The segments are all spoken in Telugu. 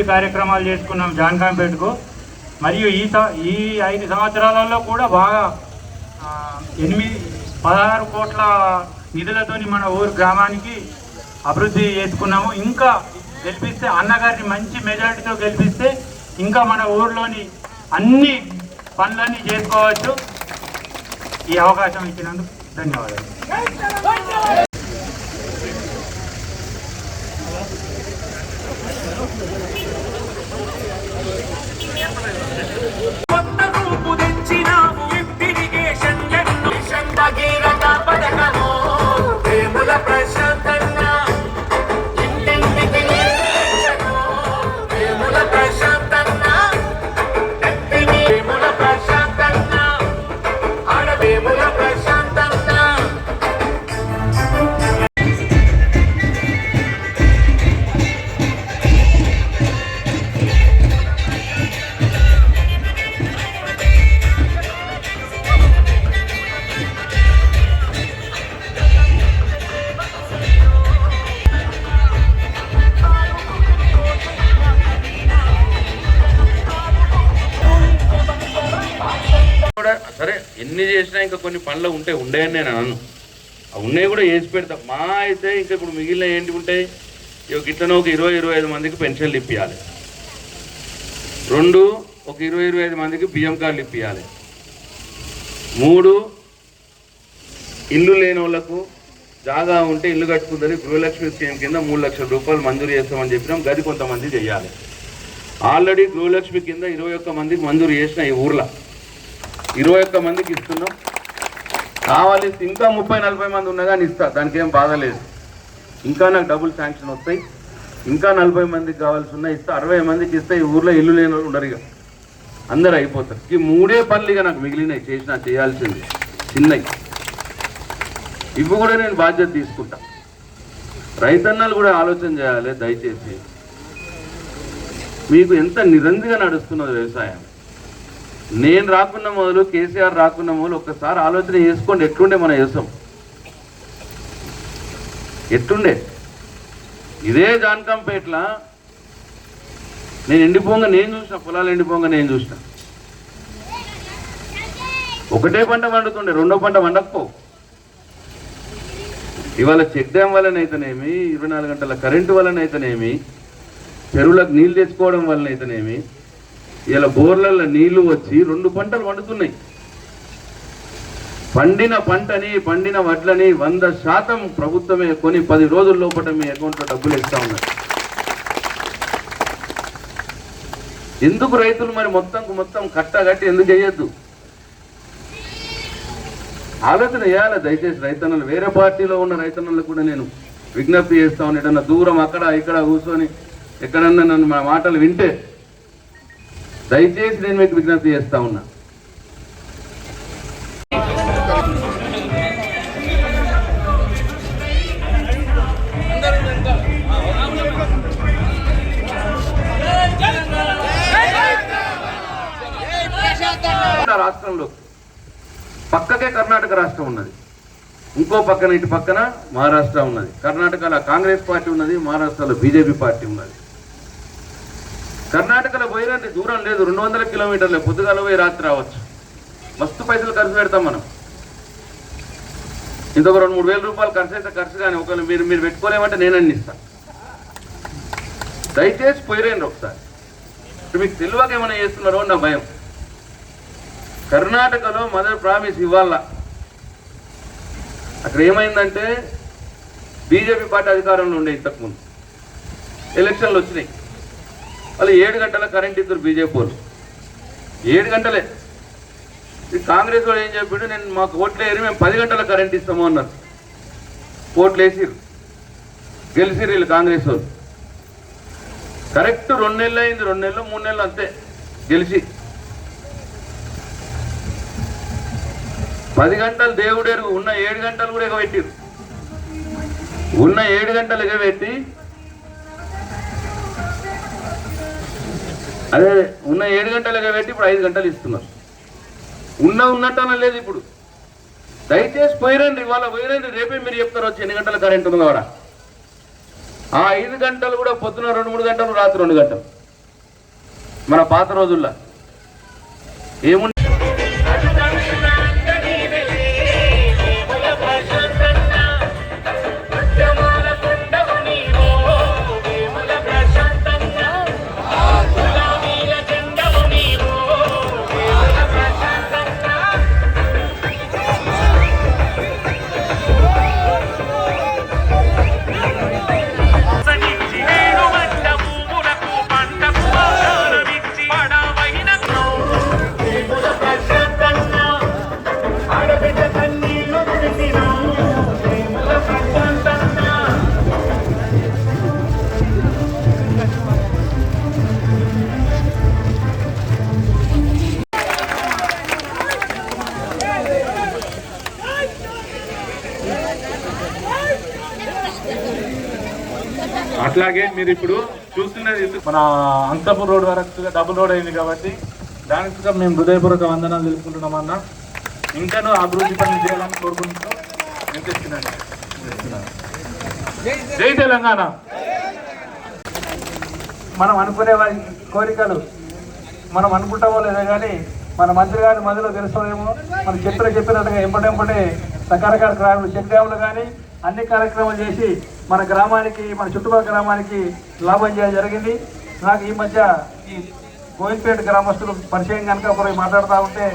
అభివృద్ధి కార్యక్రమాలు చేసుకున్నాం జాన్కాంపేటకు మరియు ఈ ఈ ఐదు సంవత్సరాలలో కూడా బాగా ఎనిమిది పదహారు కోట్ల నిధులతోని మన ఊరు గ్రామానికి అభివృద్ధి చేసుకున్నాము. ఇంకా గెలిపిస్తే అన్నగారిని మంచి మెజారిటీతో గెలిపిస్తే ఇంకా మన ఊర్లోని అన్ని పనులన్నీ చేసుకోవచ్చు. ఈ అవకాశం ఇచ్చినందుకు ధన్యవాదాలు. చేసినా ఇంకా కొన్ని పనులు ఉంటే ఉండేయని నేను అనను. ఆ ఉన్నాయి కూడా వేసి పెడతా. మా అయితే ఇంకా ఇప్పుడు మిగిలిన ఏంటి ఉంటాయి ఇట్లనే ఒక ఇరవై ఇరవై ఐదు మందికి పెన్షన్లు ఇప్పించాలి రెండు ఒక ఇరవై ఇరవై ఐదు మందికి బియ్యం కార్డులు ఇప్పించాలి మూడు ఇల్లు లేని వాళ్ళకు జాగా ఉంటే ఇల్లు కట్టుకుందని గృహలక్ష్మి స్కీమ్ కింద మూడు లక్షల రూపాయలు మంజూరు చేస్తామని చెప్పినాం. గది కొంతమంది చేయాలి ఆల్రెడీ గృహలక్ష్మి కింద ఇరవై ఒక్క మందికి మంజూరు చేసిన ఈ ఊర్లో ఇరవై ఒక్క మందికి ఇస్తున్నాం. కావాలి ఇంకా ముప్పై నలభై మంది ఉన్నా కానీ ఇస్తా. దానికి ఏం బాధ లేదు. ఇంకా నాకు డబుల్ శాంక్షన్ వస్తాయి. ఇంకా నలభై మందికి కావాల్సి ఉన్నా ఇస్తా. అరవై మందికి ఇస్తే ఈ ఊర్లో ఇల్లు లేని ఉండరు ఇక. అందరు అయిపోతారు. ఈ మూడే పనులు ఇక నాకు మిగిలినవి చేసిన చేయాల్సింది. చిన్నవి ఇవి కూడా నేను బాధ్యత తీసుకుంటా. రైతన్నలు కూడా ఆలోచన చేయాలి దయచేసి. మీకు ఎంత నిరందిగా నడుస్తున్నది వ్యవసాయం? నేను రాకున్న మొదలు కేసీఆర్ రాకున్న మొదలు ఒక్కసారి ఆలోచన చేసుకోండి. ఎట్లుండే మన వ్యవసాయం ఎట్లుండే? ఇదే జాన్కంపేట్ల. నేను ఎండిపోగా నేను చూసిన పొలాలు ఎండిపోగా నేను చూసిన. ఒకటే పంట వండుతుండే రెండో పంట వండకపో ఇవాళ చెక్ డ్యామ్ వల్లనైతేనేమి ఇరవై నాలుగు గంటల కరెంటు వల్లనైతేనేమి చెరువులకు నీళ్ళు తెచ్చుకోవడం వల్లనైతేనేమి ఇలా బోర్లలో నీళ్ళు వచ్చి రెండు పంటలు పండుతున్నాయి. పండిన పంటని పండిన వడ్లని వంద శాతం ప్రభుత్వమే కొని పది రోజుల లోపల మీ అకౌంట్లో డబ్బులు ఇస్తా ఉన్నారు. ఎందుకు రైతులు మరి మొత్తం మొత్తం కట్టగట్టి ఎందుకు చేయొద్దు? ఆలోచన చేయాలి? దయచేసి రైతన్నలు వేరే పార్టీలో ఉన్న రైతన్నలకు కూడా నేను విజ్ఞప్తి చేస్తా ఉన్నాను. దూరం అక్కడ ఇక్కడ కూర్చొని ఎక్కడన్నా నన్ను మా మాటలు వింటే దయచేసి నేను మీకు విజ్ఞప్తి చేస్తా ఉన్నా. రాష్ట్రంలో పక్కకే కర్ణాటక రాష్ట్రం ఉన్నది. ఇంకో పక్కన ఇటు పక్కన మహారాష్ట్ర ఉన్నది. కర్ణాటకలో కాంగ్రెస్ పార్టీ ఉన్నది మహారాష్ట్రలో బీజేపీ పార్టీ ఉన్నది. కర్ణాటకలో పోయినంత దూరం లేదు రెండు వందల కిలోమీటర్లే. పొద్దుగాల పోయి రాత్రి రావచ్చు. మస్తు పైసలు ఖర్చు పెడతాం మనం. ఇంకొక రెండు మూడు వేల రూపాయలు ఖర్చు అయితే ఖర్చు కానీ ఒకవేళ మీరు మీరు పెట్టుకోలేమంటే నేను అన్ని ఇస్తాను దయచేసి పోయిరండి ఒకసారి. మీకు తెలియక ఏమైనా చేస్తున్నారో నా భయం. కర్ణాటకలో మదర్ ప్రామిస్ ఇవ్వాల? అక్కడ ఏమైందంటే బీజేపీ పార్టీ అధికారంలో ఉండే ఇంతకుముందు. ఎలక్షన్లు వచ్చినాయి. వాళ్ళు ఏడు గంటల కరెంట్ ఇద్దరు బీజేపీ వాళ్ళు ఏడు గంటలే. కాంగ్రెస్ వాళ్ళు ఏం చెప్పిండు? నేను మాకు ఓట్లు ఏరి మేము పది గంటల కరెంట్ ఇస్తాము అన్నారు. ఓట్లు వేసిరు గెలిచిరు వీళ్ళు కాంగ్రెస్ వాళ్ళు కరెక్ట్ రెండు నెలలు అయింది రెండు నెలలు మూడు నెలలు అంతే. గెలిచి. పది గంటలు దేవుడేరు ఉన్న ఏడు గంటలు కూడా ఎగబెట్టిరు ఉన్న ఏడు గంటలు ఎగబెట్టి అదే ఉన్న ఏడు గంటలు కాబట్టి ఇప్పుడు ఐదు గంటలు ఇస్తున్నారు. ఉన్న ఉన్నట్టు అనలేదు ఇప్పుడు. దయచేసి పోయిరండి ఇవాళ పోయిరండి రేపే మీరు చెప్తారు వచ్చి ఎన్ని గంటల కరెంట్ ఉందో కూడా ఆ ఐదు గంటలు కూడా పొద్దున రెండు మూడు గంటలు రాత్రి రెండు గంటలు. మన పాత రోజుల్లో. ఏముంది? అట్లాగే మీరు ఇప్పుడు చూస్తున్నది? మన అంతపూర్ రోడ్ వరకు డబుల్ రోడ్ అయింది కాబట్టి దానికి మేము హృదయపూర్వక వందనాలు తెలుపుకుంటున్నాం అన్న. ఇంకాను అభివృద్ధి పనులు చేయాలని కోరుకుంటున్నాం. నేను జై తెలంగాణ. మనం అనుకునే వారి కోరికలు మనం అనుకుంటామో లేదో కానీ మన మంత్రి గారి మధ్యలో తెలుసుకోలేమో మన చెప్పిన చెప్పినట్టుగా ఎంపటెంపటే రకరకాల కార్యక్రమాలు చెక్ డ్యాములు కానీ అన్ని కార్యక్రమాలు చేసి మన గ్రామానికి మన చుట్టుపక్కల గ్రామానికి లాభం చేయడం జరిగింది. నాకు ఈ మధ్య ఈ గోవిందపేట గ్రామస్తులు పరిచయం కనుక ఒకరు మాట్లాడుతూ ఉంటే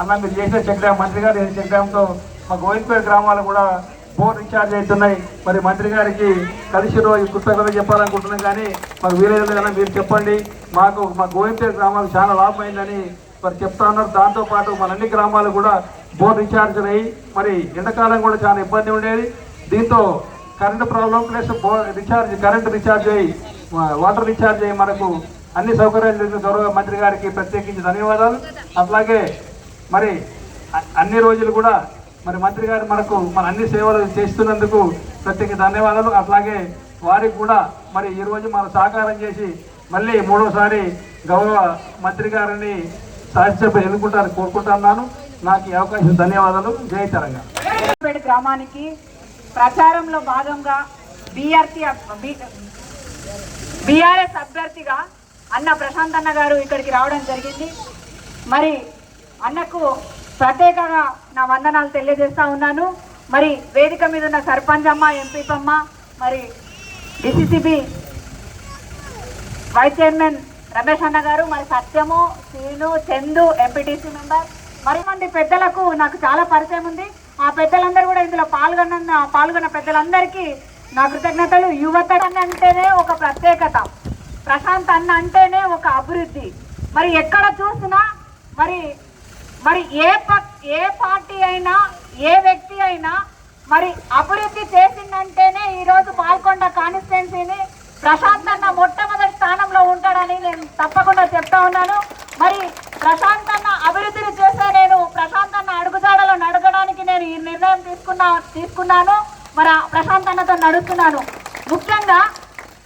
అన్న మీరు చేసిన చెక్ డ్యామ్ మంత్రి గారు చేసిన చెక్ డ్యామ్తో మా గోవిందపేట గ్రామాలు కూడా బోర్ రీఛార్జ్ అవుతున్నాయి. మరి మంత్రి గారికి కలిసి రోజు కృతజ్ఞత చెప్పాలనుకుంటున్నాం కానీ మాకు వీలైన లేదన్నా మీరు చెప్పండి. మాకు మా గోవిందపేట గ్రామాలకు చాలా లాభం అయిందని మరి చెప్తా ఉన్నారు. దాంతోపాటు మన అన్ని గ్రామాలు కూడా బోర్ రీఛార్జ్ అయ్యి మరి ఎండాకాలం కూడా చాలా ఇబ్బంది ఉండేది. దీంతో current problem plus recharge current recharge అయ్యి వాటర్ రీఛార్జ్ అయ్యి మనకు అన్ని సౌకర్యాలు గౌరవ మంత్రి గారికి ప్రత్యేకించి ధన్యవాదాలు. అట్లాగే మరి అన్ని రోజులు కూడా మరి మంత్రి గారు మనకు మన అన్ని సేవలు చేస్తున్నందుకు ప్రత్యేక ధన్యవాదాలు. అట్లాగే వారికి కూడా మరి ఈరోజు మన సహకారం చేసి మళ్ళీ మూడోసారి గౌరవ మంత్రి గారిని శాసనసభ ఎన్నుకుంటారని కోరుకుంటున్నాను. నాకు ఈ అవకాశం ధన్యవాదాలు. జయ తెలంగాణ. గ్రామానికి ప్రచారంలో భాగంగా బీఆర్టీ బీఆర్ఎస్ అభ్యర్థిగా అన్న ప్రశాంత్ అన్న గారు ఇక్కడికి రావడం జరిగింది. మరి అన్నకు ప్రత్యేకంగా నా వందనాలు తెలియజేస్తా ఉన్నాను. మరి వేదిక మీద ఉన్న సర్పంచ్ అమ్మ ఎంపీపమ్మ మరి డిసిసిబి వైస్ చైర్మన్ రమేష్ అన్న గారు మరి సత్యము శ్రీను చందు ఎంపీటీసీ మెంబర్ మరి మంది పెద్దలకు నాకు చాలా పరిచయం ఉంది. ఆ పెద్దలందరూ కూడా ఇందులో పాల్గొన్న పాల్గొన్న పెద్దలందరికీ నా కృతజ్ఞతలు. యువత అంటేనే ఒక ప్రత్యేకత. ప్రశాంత్ అన్న అంటేనే ఒక అభివృద్ధి. మరి ఎక్కడ చూసినా మరి మరి ఏ ఏ పార్టీ అయినా ఏ వ్యక్తి అయినా మరి అభివృద్ధి చేసిందంటేనే ఈరోజు పాల్కొండ కాన్స్టిట్యున్సీని ప్రశాంత్ అన్న మొట్టమొదటి స్థానంలో ఉంటాడని నేను తప్పకుండా చెప్తా ఉన్నాను మరి ప్రశాంత్ అన్న అభివృద్ధిని చేసే నేను ప్రశాంత్ అన్న అడుగుజాడలో నడగడానికి నేను ఈ నిర్ణయం తీసుకున్నా తీసుకున్నాను మరి ఆ ప్రశాంత్ నడుస్తున్నాను ముఖ్యంగా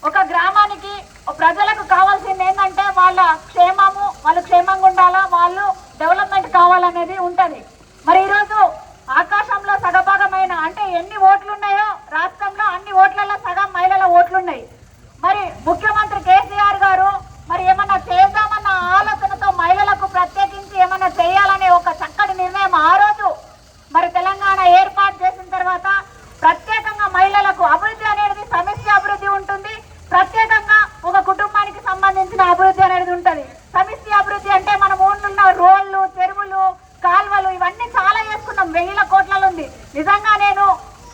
ఒక గ్రామానికి ప్రజలకు కావాల్సింది ఏంటంటే వాళ్ళ క్షేమము వాళ్ళు క్షేమంగా ఉండాలా వాళ్ళు డెవలప్మెంట్ కావాలనేది ఉంటది మరి ఈరోజు ఆకాశంలో సగభాగమైన అంటే ఎన్ని ఓట్లు ఉన్నాయో రాష్ట్రంలో అన్ని ఓట్లలో సగం మహిళల ఓట్లున్నాయి మరి ముఖ్యమంత్రి కేసీఆర్ గారు మరి ఏమన్నా చేద్దామన్న ఆలోచనతో మహిళలకు ప్రత్యేకించి ఏమన్నా చేయాలనే ఒక చక్కటి నిర్ణయం ఆ రోజు మరి తెలంగాణ ఏర్పాటు చేసిన తర్వాత ప్రత్యేకంగా మహిళలకు అభివృద్ధి అనేది సమిష్టి అభివృద్ధి ఉంటుంది ప్రత్యేకంగా ఒక కుటుంబానికి సంబంధించిన అభివృద్ధి అనేది ఉంటుంది సమిష్టి అభివృద్ధి అంటే మన ఊళ్ళున్న రోడ్లు చెరువులు కాల్వలు ఇవన్నీ చాలా చేసుకున్నాం వెయ్యిల కోట్లలో ఉంది నిజంగా నేను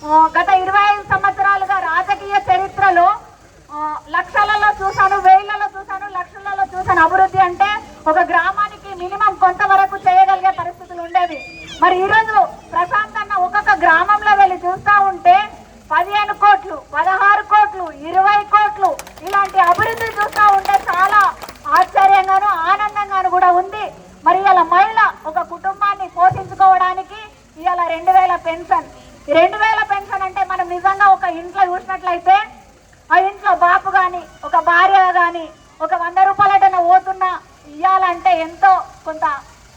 ఆ, గత ఇరవై ఐదు సంవత్సరాలుగా రాజకీయ చరిత్రలో ఆ, లక్షలలో చూశాను వేలలో చూశాను లక్షలలో చూశాను అభివృద్ధి అంటే ఒక గ్రామానికి మినిమం కొంతవరకు చేయగలిగే పరిస్థితులు ఉండేవి మరి ఈరోజు ప్రశాంత్ అన్న ఒక్కొక్క గ్రామంలో వెళ్ళి చూస్తూ ఉంటే పదిహేను కోట్లు పదహారు కోట్లు ఇరవై కోట్లు ఇలాంటి అభివృద్ధి చూస్తూ ఉంటే చాలా ఆశ్చర్యంగాను ఆనందంగాను కూడా ఉంది. మరి ఇలా మహిళ ఒక కుటుంబాన్ని పోషించుకోవడానికి ఇవాళ రెండు వేల పెన్షన్. ఈ రెండు వేల పెన్షన్ అంటే మనం నిజంగా ఒక ఇంట్లో చూసినట్లయితే ఆ ఇంట్లో బాపు కానీ ఒక భార్య కానీ ఒక వంద రూపాయలటన పోతున్నా ఇవ్వాలంటే ఎంతో కొంత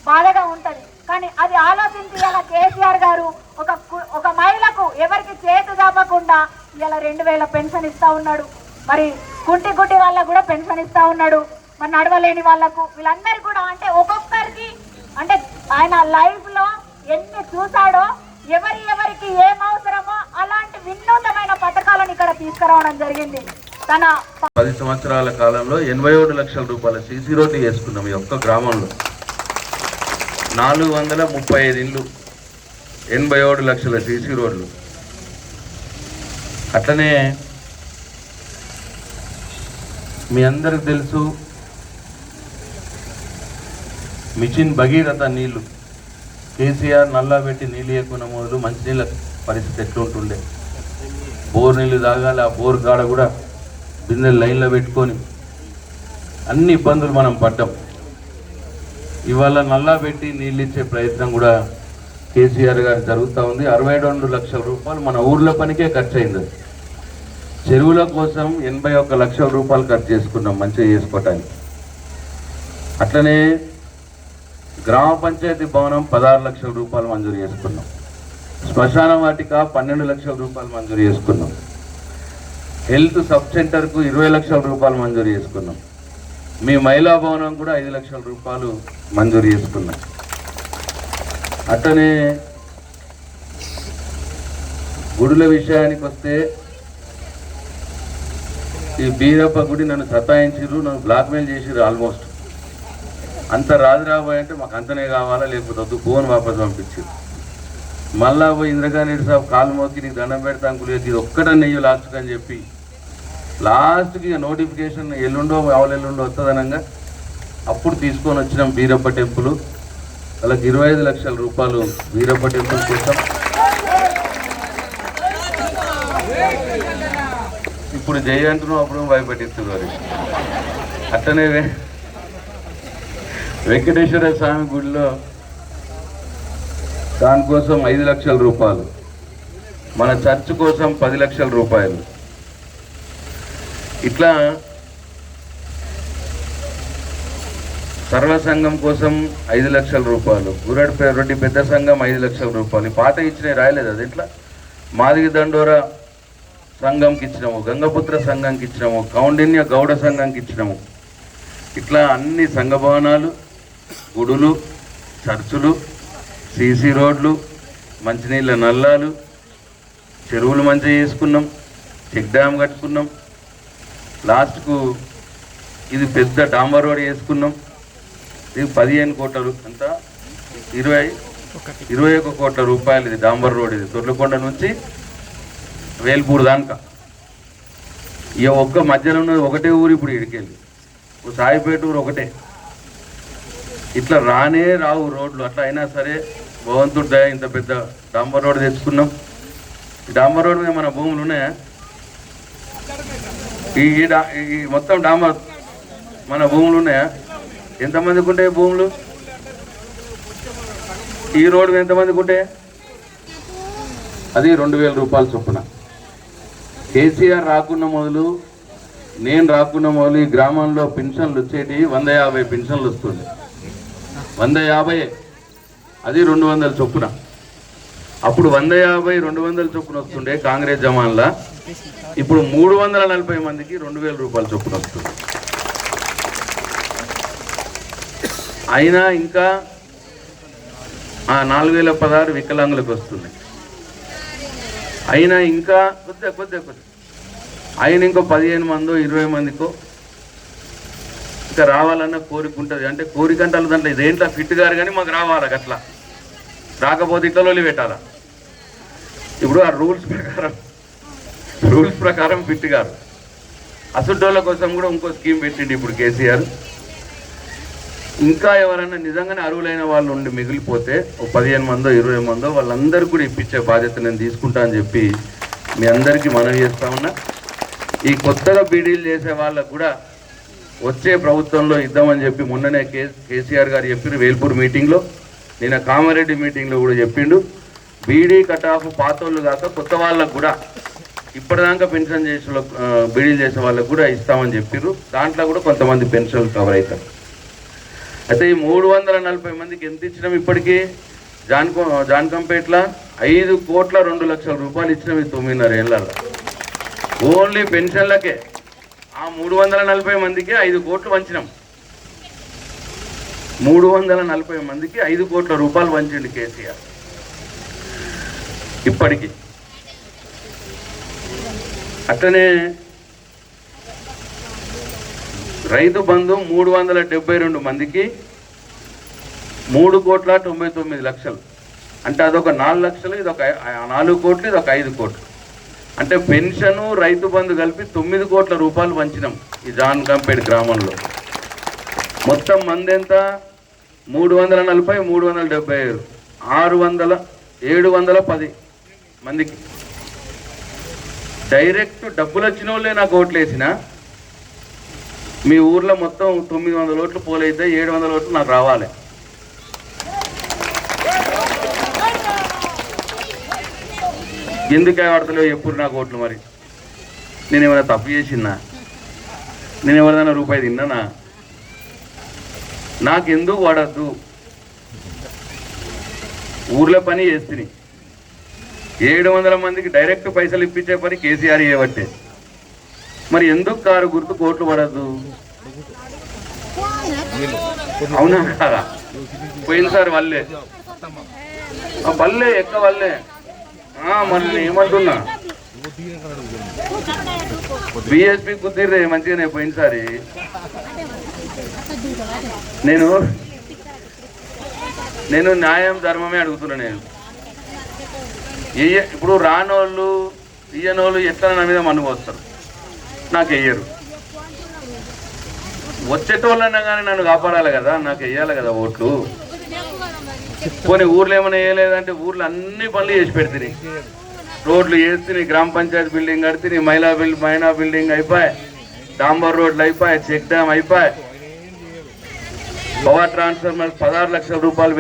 బాధగా ఉంటుంది. కానీ అది ఆలోచించి ఇలా కేసీఆర్ గారు ఒక కు- ఒక మహిళకు ఎవరికి చేతి దాపకుండా ఇలా రెండు వేల పెన్షన్ ఇస్తా ఉన్నాడు. మరి కుంటి గుడ్డి వాళ్ళకు కూడా పెన్షన్ ఇస్తా ఉన్నాడు. మరి నడవలేని వాళ్ళకు వీళ్ళందరికీ కూడా అంటే ఒక్కొక్కరికి అంటే ఆయన లైఫ్లో ఎన్ని చూశాడో ఎవరి ఎవరికి ఏం అవసరమో అలాంటి వినూతమైన పథకాలను ఇక్కడ తీసుకురావడం జరిగింది. తన పది సంవత్సరాల కాలంలో ఎనభై లక్షల రూపాయల సీసీ రోడ్డు వేసుకున్నాం ఈ ఒక్క గ్రామంలో. నాలుగు వందల ముప్పై ఐదు ఇండ్లు ఎనభై ఏడు లక్షల సీసీ రోడ్లు. అట్లనే మీ అందరికి తెలుసు మిషన్ భగీరథ నీళ్ళు కేసీఆర్ నల్లా పెట్టి నీళ్ళు ఎక్కువ మొదలు మంచినీళ్ళ పరిస్థితి ఎట్లుంటుండే? బోర్ నీళ్ళు తాగాలి ఆ బోర్ కాడ కూడా బిందెలు లైన్లో పెట్టుకొని అన్ని ఇబ్బందులు మనం పడ్డాం. ఇవాళ నల్లా పెట్టి నీళ్ళు ఇచ్చే ప్రయత్నం కూడా కేసీఆర్ గారు జరుగుతూ ఉంది. అరవై రెండు లక్షల రూపాయలు మన ఊర్లో పనికే ఖర్చు అయింది చెరువుల కోసం ఎనభై ఒక్క లక్షల రూపాయలు ఖర్చు చేసుకున్నాం మంచిగా చేసుకోవటానికి. అట్లనే గ్రామ పంచాయతీ భవనం పదహారు లక్షల రూపాయలు మంజూరు చేసుకున్నాం. శ్మశాన వాటిక పన్నెండు లక్షల రూపాయలు మంజూరు చేసుకున్నాం. హెల్త్ సబ్ సెంటర్కు ఇరవై లక్షల రూపాయలు మంజూరు చేసుకున్నాం. మీ మహిళా భవనం కూడా ఐదు లక్షల రూపాయలు మంజూరు చేసుకున్నాం. అట్లనే గుడుల విషయానికి వస్తే ఈ బీరప్ప గుడి నన్ను సతాయించిర్రు నన్ను బ్లాక్మెయిల్ చేసిర్రు ఆల్మోస్ట్. అంత రాదు రాబోయే అంటే మాకు అంతనే కావాలా లేకపోతే వద్దు ఫోన్ వాపస్ పంపించారు మళ్ళా పోయి ఇంద్రగాని సాబ్ కాలు మోకి నీకు దండం పెడతా అంకులు ఇది ఒక్కట నెయ్యి లాస్ట్కి చెప్పి లాస్ట్కి ఇక నోటిఫికేషన్ ఎల్లుండో ఆవులు ఎల్లుండో వస్తుందనంగా అప్పుడు తీసుకొని వచ్చినాం బీరప్ప టెంపుల్. వాళ్ళకి ఇరవై ఐదు లక్షల రూపాయలు బీరప్ప టెంపుల్ కోసం. ఇప్పుడు జై అంటున్నాం అప్పుడు భయపెట్టిస్తున్నారు అట్లనే వెంకటేశ్వర స్వామి గుడిలో దానికోసం ఐదు లక్షల రూపాయలు. మన చర్చ్ కోసం పది లక్షల రూపాయలు. ఇట్లా సరళ సంఘం కోసం ఐదు లక్షల రూపాయలు గురడ్ రెడ్డి పెద్ద సంఘం ఐదు లక్షల రూపాయలు. పాత ఇచ్చినవి రాయలేదు అది ఇట్లా మాదిగి దండోరా సంఘంకి ఇచ్చినాము గంగపుత్ర సంఘంకి ఇచ్చినాము కౌండిన్య గౌడ సంఘంకి ఇచ్చినాము. ఇట్లా అన్ని సంఘ భవనాలు గుడులు చర్చులు సీసీ రోడ్లు మంచినీళ్ళ నల్లాలు చెరువులు మంచిగా చేసుకున్నాం చెక్ డ్యామ్ కట్టుకున్నాం. లాస్ట్కు ఇది పెద్ద డాంబర్ రోడ్ వేసుకున్నాం. ఇది పదిహేను కోట్ల ఎంత? ఇరవై ఇరవై ఒక కోట్ల రూపాయలు ఇది డాంబర్ రోడ్ ఇది. దొర్లకొండ నుంచి వేల్పూర్ దాకా ఇక ఒక్క మధ్యలో ఉన్నది ఒకటే ఊరు ఇప్పుడు ఇడికెళ్ళి. ఓ సాయిపేట ఊరు ఒకటే. ఇట్లా రానే రావు రోడ్లు. అట్లా అయినా సరే భగవంతుడి దయ ఇంత పెద్ద డాంబర్ రోడ్ తెచ్చుకున్నాం. ఈ డాంబర్ రోడ్ మీద మన భూములు ఉన్నాయా? ఈ ఈ మొత్తం డామర్ మన భూములు ఉన్నాయా? ఎంతమందికి ఉంటాయి భూములు? ఈ రోడ్డు ఎంతమందికి ఉంటాయి? అది రెండు వేల రూపాయలు చొప్పున. కేసీఆర్ రాకున్న మొదలు నేను రాకుండా మొదలు ఈ గ్రామంలో పెన్షన్లు వచ్చేటి వంద యాభై పెన్షన్లు వస్తుంది. వంద యాభై. అది రెండు వందల చొప్పున. అప్పుడు వంద యాభై రెండు వందల చొప్పున వస్తుండే కాంగ్రెస్ జమాన్లా ఇప్పుడు మూడు వందల నలభై మందికి రెండు వేల రూపాయల చొప్పున వస్తుంది. అయినా ఇంకా ఆ నాలుగు వేల పదహారు వికలాంగులకు వస్తుంది. అయినా ఇంకా కొద్దిగా కొద్దిగా కొద్దిగా. అయిన ఇంకో పదిహేను మందో ఇరవై మందికో ఇంకా రావాలన్న కోరిక ఉంటుంది. అంటే కోరిక అంటే వాళ్ళ దాంట్లో ఇదేంట్లో? ఫిట్ గారు కానీ మాకు రావాలి అట్లా రాకపోతే ఇట్లా లొల్లి పెట్టాలా? ఇప్పుడు ఆ రూల్స్ ప్రకారం రూల్స్ ప్రకారం ఫిట్ గారు అసుడ్డోళ్ళ కోసం కూడా ఇంకో స్కీమ్ పెట్టిండు ఇప్పుడు కేసీఆర్. ఇంకా ఎవరైనా నిజంగానే అర్హులైన వాళ్ళు ఉండి మిగిలిపోతే ఒక పదిహేను మందో ఇరవై మందో వాళ్ళందరూ కూడా ఇప్పించే బాధ్యత నేను తీసుకుంటా అని చెప్పి మీ అందరికీ మనవి చేస్తా ఉన్నా. ఈ కొత్తగా బీడీలు చేసే వాళ్ళకు కూడా వచ్చే ప్రభుత్వంలో ఇద్దామని చెప్పి మొన్ననే కేసీఆర్ గారు చెప్పారు వేల్పూర్ మీటింగ్లో. నిన్న కామారెడ్డి మీటింగ్లో కూడా చెప్పిండు. బీడీ కట్ ఆఫ్ వాళ్ళు కాక కొత్త వాళ్ళకు కూడా. ఇప్పటిదాకా పెన్షన్ చేసే బీడీలు చేసే వాళ్ళకు కూడా ఇస్తామని చెప్పారు దాంట్లో కూడా కొంతమంది పెన్షన్లు కవర్ అవుతారు అయితే ఈ మూడు వందల నలభై మందికి ఎంత ఇచ్చినాం ఇప్పటికీ? జాన్కో జాన్కంపేట్ల ఐదు కోట్ల రెండు లక్షల రూపాయలు ఇచ్చినాం ఈ తొమ్మిదిన్నర ఏళ్ళలో. ఓన్లీ పెన్షన్లకే. ఆ మూడు వందల నలభై మందికి ఐదు కోట్లు వంచినాం మూడు వందల నలభై మందికి ఐదు కోట్ల రూపాయలు పంచిండు కేసీఆర్. ఇప్పటికి. అట్లనే రైతు బంధు మూడు వందల డెబ్బై రెండు మందికి మూడు కోట్ల తొంభై తొమ్మిది లక్షలు. అంటే అదొక నాలుగు లక్షలు ఇది ఒక నాలుగు కోట్లు ఇది ఒక ఐదు కోట్లు. అంటే పెన్షను రైతు బంధు కలిపి తొమ్మిది కోట్ల రూపాయలు పంచినాం ఈ జాన్ కంపేట్ గ్రామంలో. మొత్తం మంది ఎంత మూడు వందల నలభై మూడు వందల డెబ్బై ఐదు. ఆరు వందల ఏడు వందల పది మందికి. డైరెక్ట్ డబ్బులు వచ్చిన వాళ్ళే నాకు ఓట్లు వేసిన మీ ఊర్లో మొత్తం తొమ్మిది వందల ఓట్లు పోలైతే ఏడు వందల ఓట్లు నాకు రావాలి. ఎందుకే వాడతలేవు ఎప్పుడు నాకు ఓట్లు మరి? నేను ఏమైనా తప్పు చేసినా? నేను ఎవరిదైనా రూపాయి తిన్నానా? నాకెందుకు వాడద్దు? ఊర్లో పని చేస్తుంది ఏడు వందల మందికి డైరెక్ట్ పైసలు ఇప్పించే పని కేసీఆర్ చేయబట్టే. మరి ఎందుకు కారు గుర్తు కోట్లు పడద్దు? అవునా కాదా? పోయినసారి వల్లే. వల్లే ఎక్క వల్లే? మళ్ళీ ఏమంటున్నా? బిఎస్పి కుదిరే మంచిగానే పోయినసారి నేను నేను న్యాయం ధర్మమే అడుగుతున్నా నేను. ఇప్పుడు రానోళ్ళు ఇయ్యనోళ్ళు ఎట్లా నా మీద మన్ను వస్తారు నాకు వెయ్యరు వచ్చేటోళ్ళన్నా కానీ నన్ను కాపాడాలి కదా నాకు వెయ్యాలి కదా ఓట్లు. పోనీ ఊర్లో ఏమైనా వేయలేదంటే ఊర్లో అన్ని పనులు చేసి పెడితే రోడ్లు వేస్తే గ్రామ పంచాయతీ బిల్డింగ్ కడితే మహిళా బిల్డింగ్ మైనా బిల్డింగ్ అయిపోయి డాంబర్ రోడ్లు అయిపోయి చెక్ డ్యామ్ అయిపోయి పవర్ ట్రాన్స్ఫార్మర్ పదహారు లక్షల రూపాయలు